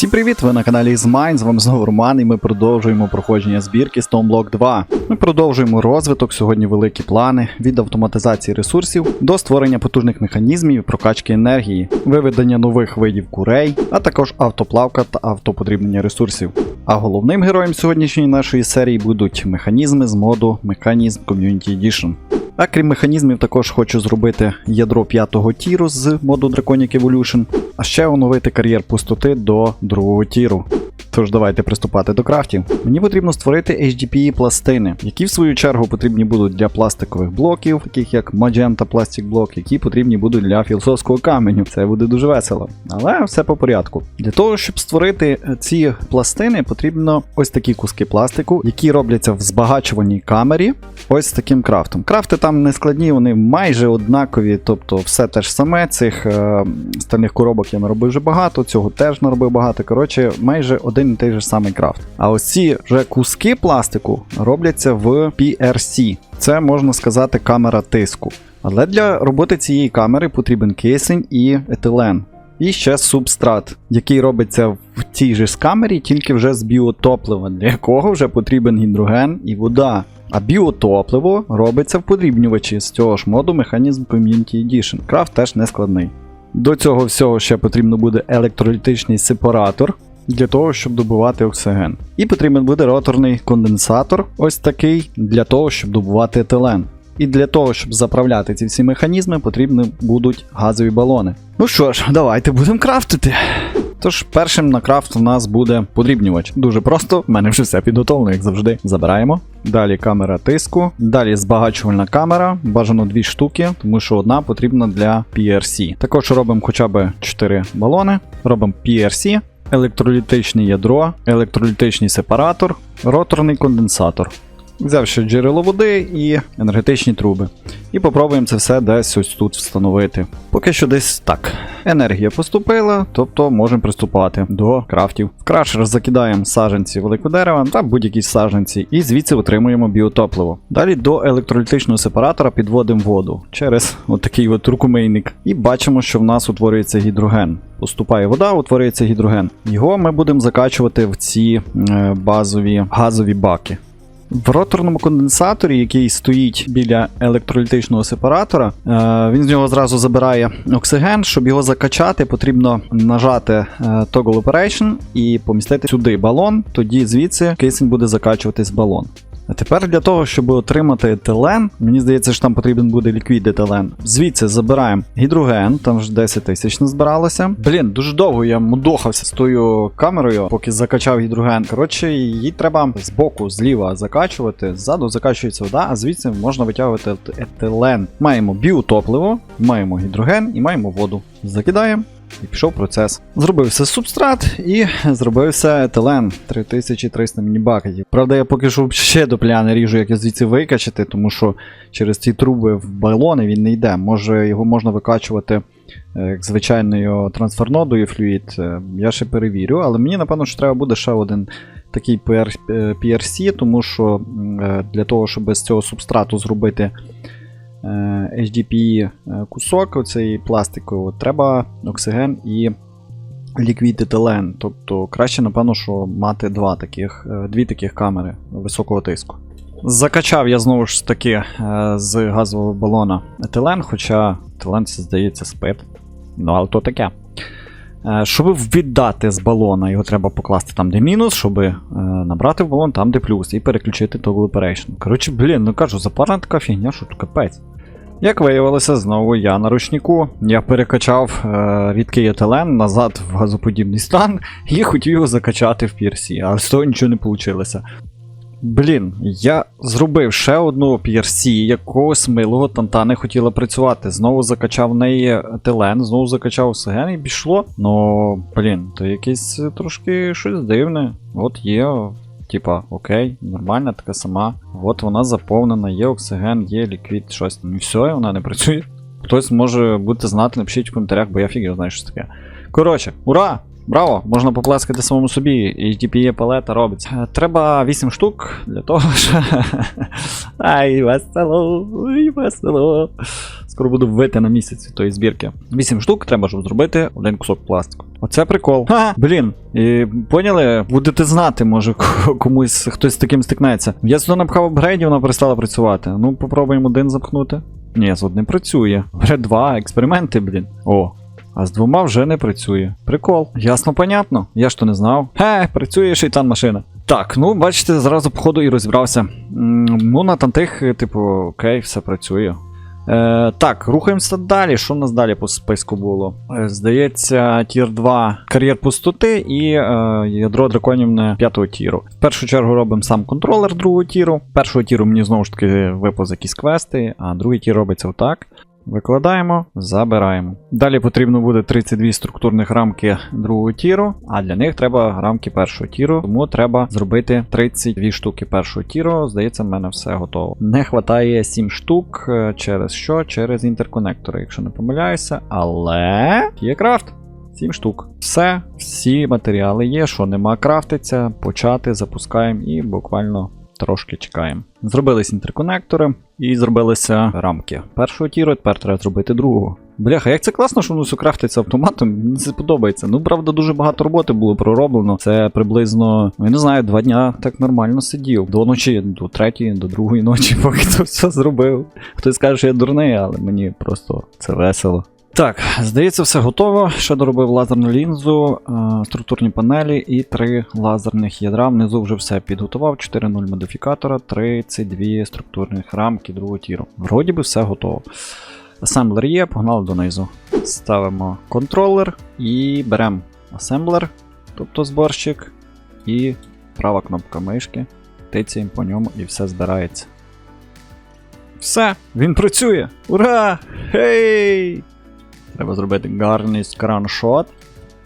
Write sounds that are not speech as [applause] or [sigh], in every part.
Всім привіт! Ви на каналі Ізмайн, з вами знову Роман, і ми продовжуємо проходження збірки Stoneblock 2. Ми продовжуємо розвиток, сьогодні великі плани від автоматизації ресурсів до створення потужних механізмів прокачки енергії, виведення нових видів курей, а також автоплавка та автоподрібнення ресурсів. А головним героєм сьогоднішньої нашої серії будуть механізми з моду Mechanism Community Edition. А крім механізмів, також хочу зробити ядро п'ятого тіру з моду Draconic Evolution, а ще оновити кар'єр пустоти до другого тіру. Тож давайте приступати до крафтів. Мені потрібно створити HDPE пластини, які в свою чергу потрібні будуть для пластикових блоків, таких як Magenta Plastic Block, які потрібні будуть для філософського каменю. Це буде дуже весело. Але все по порядку. Для того, щоб створити ці пластини, потрібно ось такі куски пластику, які робляться в збагачуваній камері. Ось таким крафтом. Крафти там не складні, вони майже однакові, тобто все те ж саме. Цих е, стальних коробок я наробив вже багато, цього теж наробив багато. Коротше, майже один і той же самий крафт. А ось ці вже куски пластику робляться в PRC. Це можна сказати камера тиску. Але для роботи цієї камери потрібен кисень і етилен. І ще субстрат, який робиться в цій же ж камері, тільки вже з біотоплива, для якого вже потрібен гідроген і вода. А біотопливо робиться в подрібнювачі з цього ж моду Mechanism Community Edition. Крафт теж не складний. До цього всього ще потрібно буде електролітичний сепаратор для того, щоб добувати оксиген. І потрібен буде роторний конденсатор, ось такий, для того, щоб добувати етилен. І для того, щоб заправляти ці всі механізми, потрібні будуть газові балони. Ну що ж, давайте будемо крафтити. Тож, першим на крафт у нас буде подрібнювач. Дуже просто, в мене вже все підготовлено, як завжди. Забираємо. Далі камера тиску. Далі збагачувальна камера. Бажано дві штуки, тому що одна потрібна для PRC. Також робимо хоча б 4 балони. Робимо PRC, електролітичне ядро, електролітичний сепаратор, роторний конденсатор. Взяв ще джерело води і енергетичні труби. І попробуємо це все десь ось тут встановити. Поки що десь так. Енергія поступила, тобто можемо приступати до крафтів. В крашер закидаємо саженці великого дерева та будь-які саженці, і звідси отримуємо біотопливо. Далі до електролітичного сепаратора підводимо воду через отакий от рукомийник. І бачимо, що в нас утворюється гідроген. Поступає вода, утворюється гідроген. Його ми будемо закачувати в ці е, базові газові баки. В роторному конденсаторі, який стоїть біля електролітичного сепаратора, е, він з нього зразу забирає оксиген. Щоб його закачати, потрібно нажати е, Toggle Operation і помістити сюди балон, тоді звідси кисень буде закачуватись в балон. А тепер для того, щоб отримати етилен, мені здається, що там потрібен буде ліквід етилен. Звідси забираємо гідроген, там вже 10 тисяч назбиралося. Блін, дуже довго я мудохався з тою камерою, поки закачав гідроген. Коротше, її треба з боку, зліва закачувати, ззаду закачується вода, а звідси можна витягувати етилен. Маємо біотопливо, маємо гідроген і маємо воду. Закидаємо. І пішов процес. Зробився субстрат і зробився етилен 3300 мінібакетів. Правда, я поки що ще до пляни ріжу, як я звідси викачати, тому що через ці труби в балони він не йде. Може його можна викачувати е, як звичайною трансфернодою флюїд. Е, Я ще перевірю, але мені напевно, що треба буде ще один такий PR, PRC, тому що е, для того, щоб з цього субстрату зробити Е, кусок оцей пластиковий, треба оксиген і ліквід етилен. Тобто краще, напевно, що мати два таких, е, дві таких камери високого тиску. Закачав я знову ж таки е, з газового балона етилен, хоча етилен це здається спит. Ну, але то таке. Е, Щоб віддати з балона, його треба покласти там, де мінус, щоб е, набрати в балон там, де плюс, і переключити toggle operation. Коротше, блін, ну кажу, запарна така фігня, що тут капець. Як виявилося, знову я на ручнику. Я перекачав е, рідкий етилен назад в газоподібний стан і хотів його закачати в PRC, але з того нічого не вийшло. Блін, я зробив ще одну PRC, якогось милого танта не хотіла працювати. Знову закачав в неї етилен, знову закачав оксиген і пішло. Ну, блін, то якесь трошки щось дивне. От є, типа, окей, нормальна така сама. От вона заповнена, є оксиген, є ліквід, щось. Ну все, і вона не працює. Хтось може бути знати, напишіть в коментарях, бо я фіг його знаю, що це таке. Коротше, ура! Браво! Можна поплескати самому собі, і TPE палета робиться. Е, Треба 8 штук для того, [laughs] що. Ай, весело, ай, весело. Скоро буду вити на місяць тої збірки. 8 штук треба, щоб зробити один кусок пластику. Оце прикол. Ха, блін. І поняли? Будете знати, може комусь хтось з таким стикнеться. Я сюди напхав апгрейдів, вона перестала працювати. Ну, попробуємо один запхнути. Ні, з одним працює. Бере два, експерименти, блін. О. А з двома вже не працює. Прикол. Ясно, понятно. Я ж то не знав. Хе, працює шейтан машина. Так, ну бачите, зразу походу і розібрався. Ну, на тантих, типу, окей, все працює. Е, так, рухаємося далі. Що в нас далі по списку було? Е, здається, тір 2 кар'єр пустоти і е, ядро драконівне 5 тіру. В першу чергу робимо сам контролер другого тіру. Першого тіру мені знову ж таки випав якісь квести, а другий тір робиться отак. Викладаємо, забираємо. Далі потрібно буде 32 структурних рамки другого тіру, а для них треба рамки першого тіру, тому треба зробити 32 штуки першого тіру. Здається, в мене все готово. Не вистачає 7 штук е, через що? Через інтерконектори, якщо не помиляюся, але є крафт. 7 штук. Все, всі матеріали є, що нема крафтиться, почати, запускаємо і буквально трошки чекаємо. Зробились інтерконектори і зробилися рамки. Першого тіру, тепер треба зробити другого. Бляха, як це класно, що воно все крафтиться автоматом, [laughs] мені це подобається. Ну, правда, дуже багато роботи було пророблено. Це приблизно, ну, я не знаю, два дня так нормально сидів. До ночі, до третьої, до другої ночі, [laughs] поки це все зробив. Хтось каже, що я дурний, але мені просто це весело. Так, здається, все готово. Ще доробив лазерну лінзу, е, структурні панелі і три лазерних ядра. Внизу вже все підготував. 4.0 модифікатора, 32 структурних рамки другого тіру. Вроді би все готово. Асемблер є, погнали донизу. Ставимо контролер і беремо асемблер, тобто зборщик, і права кнопка мишки. Тицяємо по ньому і все збирається. Все, він працює! Ура! Хей! Треба зробити гарний скраншот.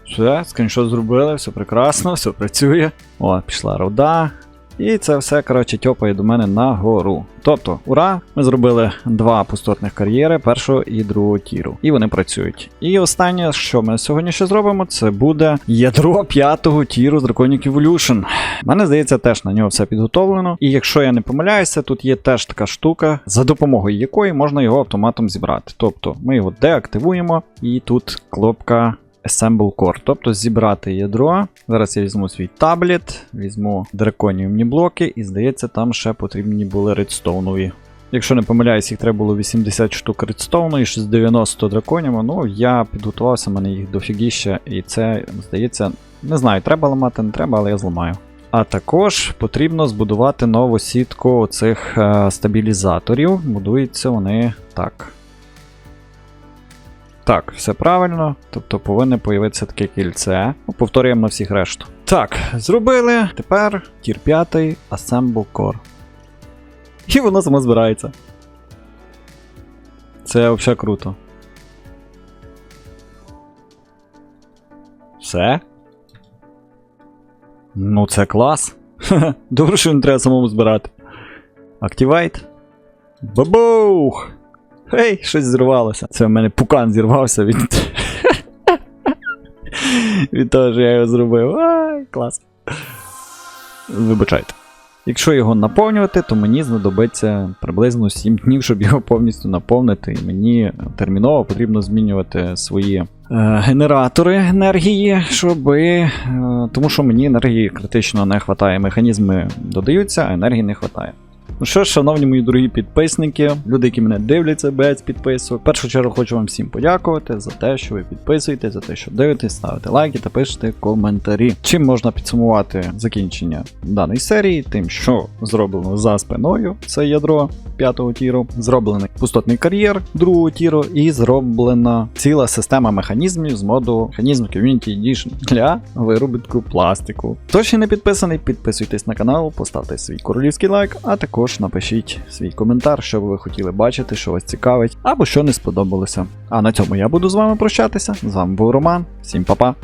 Все, скріншот зробили, все прекрасно, [laughs] все працює. О, пішла руда. І це все, коротше, тьопає до мене нагору. Тобто, ура! Ми зробили два пустотних кар'єри першого і другого тіру. І вони працюють. І останнє, що ми сьогодні ще зробимо, це буде ядро п'ятого тіру з Draconic Evolution. Мене здається, теж на нього все підготовлено. І якщо я не помиляюся, тут є теж така штука, за допомогою якої можна його автоматом зібрати. Тобто ми його деактивуємо, і тут кнопка Assemble Core, тобто зібрати ядро. Зараз я візьму свій таблет, візьму драконіумні блоки, і здається, там ще потрібні були редстоунові. Якщо не помиляюсь, їх треба було 80 штук редстоуну і 90 драконів. Ну, я підготувався, в мене їх дофігіща, і це, здається, не знаю, треба ламати, не треба, але я зламаю. А також потрібно збудувати нову сітку цих е, стабілізаторів. Будуються вони так. Так, все правильно. Тобто повинне появитися таке кільце. Ну, повторюємо на всіх решту. Так, зробили. Тепер тір 5 Assemble Core. І воно само збирається. Це взагалі круто. Все? Ну, це клас. Добре, що не треба самому збирати. Activate. Бабух! Гей, щось зірвалося. Це в мене пукан зірвався від. від того, що я його зробив. Ай, клас. Вибачайте. Якщо його наповнювати, то мені знадобиться приблизно 7 днів, щоб його повністю наповнити. І мені терміново потрібно змінювати свої е, генератори енергії, щоб. Е, тому що мені енергії критично не вистачає. Механізми додаються, а енергії не вистачає. Ну що ж, шановні мої дорогі підписники, люди, які мене дивляться без підписок. В першу чергу хочу вам всім подякувати за те, що ви підписуєтесь, за те, що дивитесь, ставите лайки та пишете коментарі. Чим можна підсумувати закінчення даної серії, тим, що зроблено за спиною, це ядро п'ятого тіру, зроблений пустотний кар'єр другого тіру, і зроблена ціла система механізмів з моду механізм Community Edition для виробітку пластику. Хто ще не підписаний, підписуйтесь на канал, поставте свій королівський лайк, а також напишіть свій коментар, що ви хотіли бачити, що вас цікавить, або що не сподобалося. А на цьому я буду з вами прощатися. З вами був Роман. Всім па-па!